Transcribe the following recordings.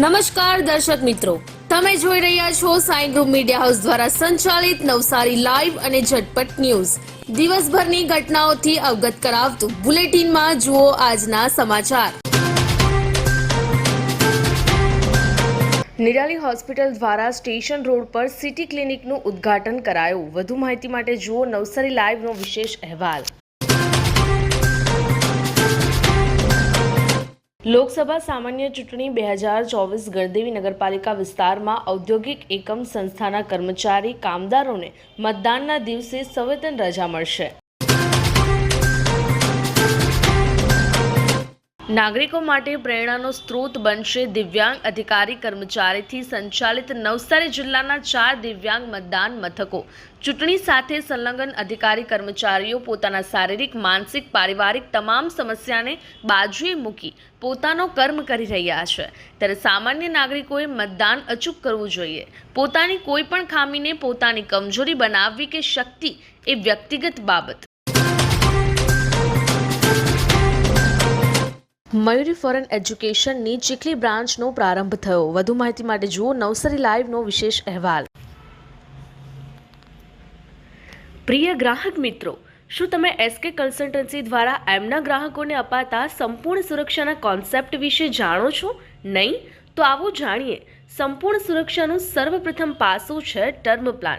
નમસ્કાર દર્શક મિત્રો. તમે જોઈ રહ્યા છો સાઈ ગ્રુપ મીડિયા હાઉસ દ્વારા સંચાલિત નવસારી લાઈવ અને ઝટપટ ન્યૂઝ. દિવસભરની ઘટનાઓથી અવગત કરાવતું બુલેટિનમાં જુઓ આજના સમાચાર. નિરાલી હોસ્પિટલ દ્વારા સ્ટેશન રોડ પર સિટી ક્લિનિકનું ઉદ્ઘાટન કરાયું. વધુ માહિતી માટે જુઓ નવસારી લાઈવનો વિશેષ અહેવાલ. લોકસભા સામાન્ય ચૂંટણી બે હજાર ચોવીસ ગણદેવી નગરપાલિકા વિસ્તારમાં ઔદ્યોગિક એકમ સંસ્થાના કર્મચારી કામદારોને મતદાનના દિવસે સંવેતન રજા મળશે. નાગરિકો માટે પ્રેરણાનો સ્ત્રોત બનશે દિવ્યાંગ અધિકારી કર્મચારીથી સંચાલિત નવસારી જિલ્લાના ચાર દિવ્યાંગ મતદાન મથકો. ચૂંટણી સાથે સંલગ્ન અધિકારી કર્મચારીઓ પોતાના શારીરિક, માનસિક, પારિવારિક તમામ સમસ્યાને બાજુએ મૂકી પોતાનો કર્મ કરી રહ્યા છે. ત્યારે સામાન્ય નાગરિકોએ મતદાન અચૂક કરવું જોઈએ. પોતાની કોઈ પણ ખામીને પોતાની કમજોરી બનાવવી કે શક્તિ એ વ્યક્તિગત બાબત. મયુરી ફોરેન એજ્યુકેશનની ચીખલી બ્રાન્ચનો પ્રારંભ થયો. વધુ માહિતી માટે જુઓ નવસારી લાઈવનો વિશેષ અહેવાલ. પ્રિય ગ્રાહક મિત્રો, શું તમે એસકે કન્સલ્ટન્સી દ્વારા એમના ગ્રાહકોને અપાતા સંપૂર્ણ સુરક્ષાના કોન્સેપ્ટ વિશે જાણો છો? નહીં? તો આવો જાણીએ. સંપૂર્ણ સુરક્ષાનું સર્વપ્રથમ પાસું છે ટર્મ પ્લાન.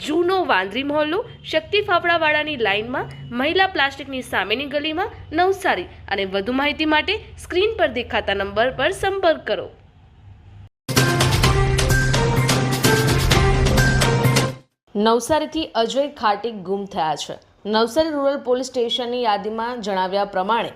જૂનો વાંદરી મહોલ્લો શક્તિ ફાફડાવાળાની લાઇનમાં, મહિલા પ્લાસ્ટિકની સામેની ગલીમાં નવસારી અને વધુ માહિતી માટે સ્ક્રીન પર દેખાતા નંબર પર સંપર્ક કરો. નવસારીથી અજય ખાટીક ગુમ થયા છે. નવસારી રૂરલ પોલીસ સ્ટેશનની યાદીમાં જણાવ્યા પ્રમાણે,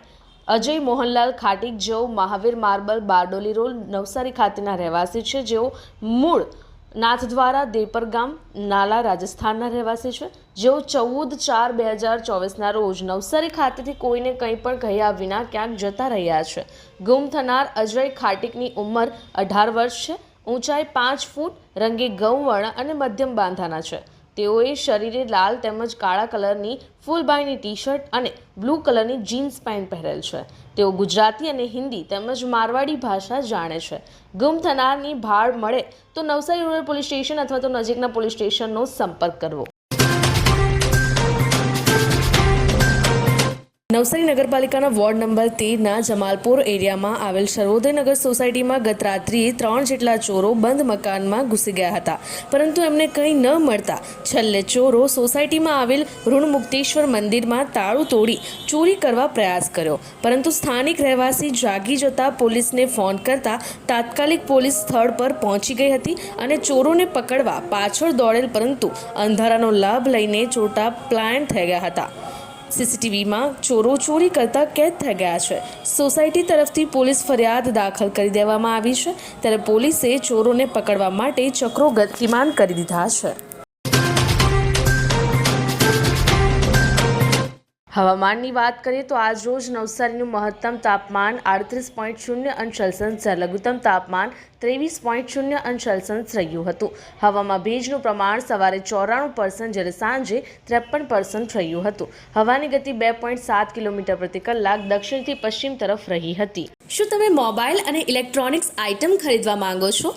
અજય મોહનલાલ ખાટીક જેઓ મહાવીર માર્બલ બારડોલી રોડ નવસારી ખાતેના રહેવાસી છે, જેઓ મૂળ નાથદ્વારા દેપર ગામ, નાલા રાજસ્થાનના રહેવાસી છે. જેઓ ચૌદ ચાર બે હજાર ચોવીસના રોજ નવસારી ખાતેથી કોઈને કંઈ પણ કહ્યા વિના ક્યાંક જતા રહ્યા છે. ગુમ થનાર અજય ખાટીકની ઉંમર અઢાર વર્ષ છે. ઊંચાઈ પાંચ ફૂટ, રંગી ગૌવર્ણ અને મધ્યમ બાંધાના છે. તેઓએ શરીરે લાલ તેમજ કાળા કલરની ફૂલબાઈની ટી શર્ટ અને બ્લુ કલરની જીન્સ પેન્ટ પહેરેલ છે. તેઓ ગુજરાતી અને હિન્દી તેમજ મારવાડી ભાષા જાણે છે. ગુમ થનારની ભાળ મળે તો નવસારી રૂરલ પોલીસ સ્ટેશન અથવા તો નજીકના પોલીસ સ્ટેશનનો સંપર્ક કરવો. નવસારી નગરપાલિકાના વોર્ડ નંબર તેરના જમાલપુર એરિયામાં આવેલ સર્વોદયનગર સોસાયટીમાં ગત રાત્રિએ ત્રણ જેટલા ચોરો બંધ મકાનમાં ઘૂસી ગયા હતા. પરંતુ એમને કંઈ ન મળતા છેલ્લે ચોરો સોસાયટીમાં આવેલ ઋણમુક્તેશ્વર મંદિરમાં તાળું તોડી ચોરી કરવા પ્રયાસ કર્યો. પરંતુ સ્થાનિક રહેવાસી જાગી જતા પોલીસને ફોન કરતા તાત્કાલિક પોલીસ સ્થળ પર પહોંચી ગઈ હતી અને ચોરોને પકડવા પાછળ દોડેલ પરંતુ અંધારાનો લાભ લઈને ચોટા પ્લાયન થઈ ગયા હતા. સીસીટીવીમાં ચોરો ચોરી કરતા કેદ થઈ ગયા છે. સોસાયટી તરફથી પોલીસ ફરિયાદ દાખલ કરી દેવામાં આવી છે. ત્યારે પોલીસે ચોરોને પકડવા માટે ચક્રો ગતિમાન કરી દીધા છે. હવામાનની વાત કરીએ તો આજ રોજ નવસારીનું મહત્તમ તાપમાન આડત્રીસ પોઈન્ટ શૂન્ય અંશ સેલ્સિયસ લઘુત્તમ તાપમાન ત્રેવીસ પોઈન્ટ શૂન્ય અંશ સેલ્સિયસ રહ્યું હતું. હવામાં ભેજનું પ્રમાણ સવારે ચોરાણું પર્સન્ટ જ્યારે સાંજે ત્રેપન પર્સન્ટ રહ્યું હતું. હવાની ગતિ બે પોઈન્ટ સાત કિલોમીટર પ્રતિ કલાક દક્ષિણથી પશ્ચિમ તરફ રહી હતી. શું તમે મોબાઈલ અને ઇલેક્ટ્રોનિક્સ આઇટમ ખરીદવા માંગો છો?